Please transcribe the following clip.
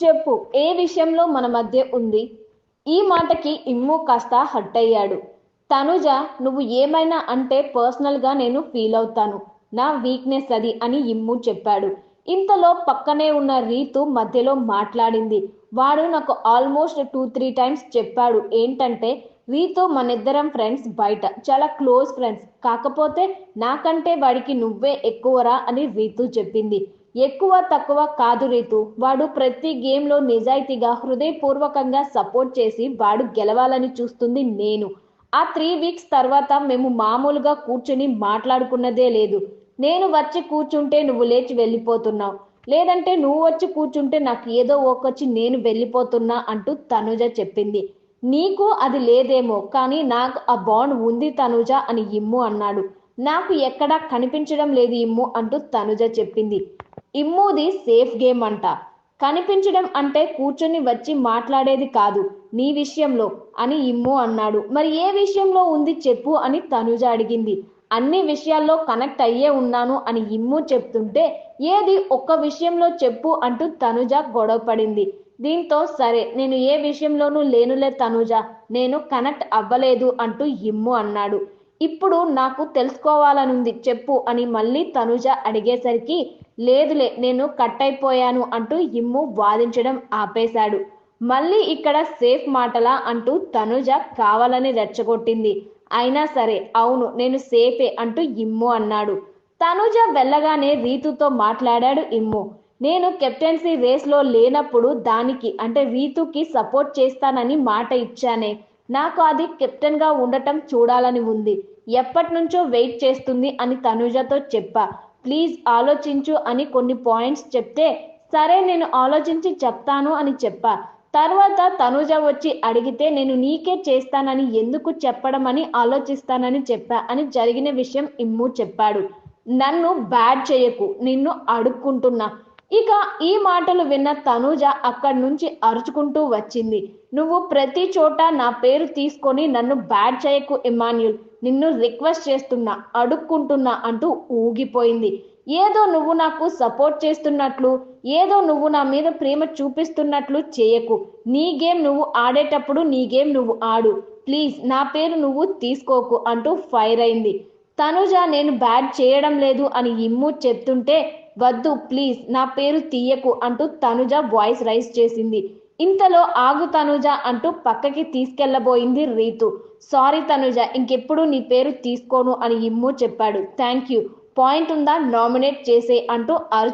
చెప్పు ఏ విషయంలో మన మధ్య ఉంది? ఈ మాటకి ఇమ్ము కాస్త హట్ అయ్యాడు తనుజ నువ్వు ఏమైనా అంటే పర్సనల్గా నేను ఫీల్ అవుతాను నా వీక్నెస్ అది అని ఇమ్ము చెప్పాడు. ఇంతలో పక్కనే ఉన్న రీతు మధ్యలో మాట్లాడింది. వాడు నాకు ఆల్మోస్ట్ టూ త్రీ టైమ్స్ చెప్పాడు. ఏంటంటే రీతు మనిద్దరం ఫ్రెండ్స్ బయట చాలా క్లోజ్ ఫ్రెండ్స్. కాకపోతే నాకంటే వాడికి నువ్వే ఎక్కువరా అని రీతు చెప్పింది. ఎక్కువ తక్కువ కాదు రీతు. వాడు ప్రతి గేమ్లో నిజాయితీగా హృదయపూర్వకంగా సపోర్ట్ చేసి వాడు గెలవాలని చూస్తుంది నేను. ఆ త్రీ వీక్స్ తర్వాత మేము మామూలుగా కూర్చుని మాట్లాడుకున్నదే లేదు. నేను వచ్చి కూర్చుంటే నువ్వు లేచి వెళ్ళిపోతున్నావు. లేదంటే నువ్వు వచ్చి కూర్చుంటే నాకు ఏదో ఒకొచ్చి నేను వెళ్ళిపోతున్నా అంటూ తనుజ చెప్పింది. నీకు అది లేదేమో కానీ నాకు ఆ బాండ్ ఉంది తనుజ అని ఇమ్ము అన్నాడు. నాకు ఎక్కడా కనిపించడం లేదు ఇమ్ము అంటూ తనుజ చెప్పింది. ఇమ్ముది సేఫ్ గేమ్ అంట. కనిపించడం అంటే కూర్చొని వచ్చి మాట్లాడేది కాదు. నీ విషయంలో అని ఇమ్ము అన్నాడు. మరి ఏ విషయంలో ఉంది చెప్పు అని తనుజ అడిగింది. అన్ని విషయాల్లో కనెక్ట్ అయ్యే ఉన్నాను అని ఇమ్ము చెప్తుంటే ఏది ఒక్క విషయంలో చెప్పు అంటూ తనుజ గొడవ పడింది. దీంతో సరే నేను ఏ విషయంలోనూ లేనులే తనుజ నేను కనెక్ట్ అవ్వలేదు అంటూ ఇమ్ము అన్నాడు. ఇప్పుడు నాకు తెలుసుకోవాలనుంది చెప్పు అని మళ్ళీ తనుజ అడిగేసరికి లేదులే నేను కట్ అయిపోయాను అంటూ ఇమ్ము వాదించడం ఆపేశాడు. మళ్ళీ ఇక్కడ సేఫ్ మాటలా అంటూ తనుజ కావాలని రెచ్చగొట్టింది. అయినా సరే అవును నేను సేఫే అంటూ ఇమ్ము అన్నాడు. తనుజ వెళ్ళగానే రీతుతో మాట్లాడాడు ఇమ్ము. నేను కెప్టెన్సీ రేస్లో లేనప్పుడు దానికి అంటే రీతుకి సపోర్ట్ చేస్తానని మాట ఇచ్చానే. నాకు అది కెప్టెన్గా ఉండటం చూడాలని ఉంది. ఎప్పటి నుంచో వెయిట్ చేస్తుంది అని తనుజతో చెప్పా. ప్లీజ్ ఆలోచించు అని కొన్ని పాయింట్స్ చెప్తే సరే నేను ఆలోచించి చెప్తాను అని చెప్పా. తర్వాత తనుజ వచ్చి అడిగితే నేను నీకే చేస్తానని ఎందుకు చెప్పడం అని ఆలోచిస్తానని చెప్పా అని జరిగిన విషయం ఇమ్ము చెప్పాడు. నన్ను బ్యాడ్ చేయకు నిన్ను అడుక్కుంటున్నా. ఇక ఈ మాటలు విన్న తనూజ అక్కడి నుంచి అరుచుకుంటూ వచ్చింది. నువ్వు ప్రతి చోట నా పేరు తీసుకొని నన్ను బ్యాడ్ చేయకు ఇమాన్యుల్ నిన్ను రిక్వెస్ట్ చేస్తున్నా అడుక్కుంటున్నా అంటూ ఊగిపోయింది. ఏదో నువ్వు నాకు సపోర్ట్ చేస్తున్నట్లు ఏదో నువ్వు నా మీద ప్రేమ చూపిస్తున్నట్లు చేయకు. నీ గేమ్ నువ్వు ఆడేటప్పుడు నీ గేమ్ నువ్వు ఆడు. ప్లీజ్ నా పేరు నువ్వు తీసుకోకు అంటూ ఫైర్ అయింది. తనుజ నేను బ్యాడ్ చేయడం లేదు అని ఇమ్ము చెప్తుంటే వద్దు ప్లీజ్ నా పేరు తీయకు అంటూ తనుజ వాయిస్ రైస్ చేసింది. ఇంతలో ఆగు తనుజ అంటూ పక్కకి తీసుకెళ్ళబోయింది రీతు. సారీ తనుజ ఇంకెప్పుడు నీ పేరు తీసుకోను అని ఇమ్ము చెప్పాడు. థ్యాంక్ యూ పాయింట్ ఉందా? నామినేట్ చేసే అంటూ అరుచు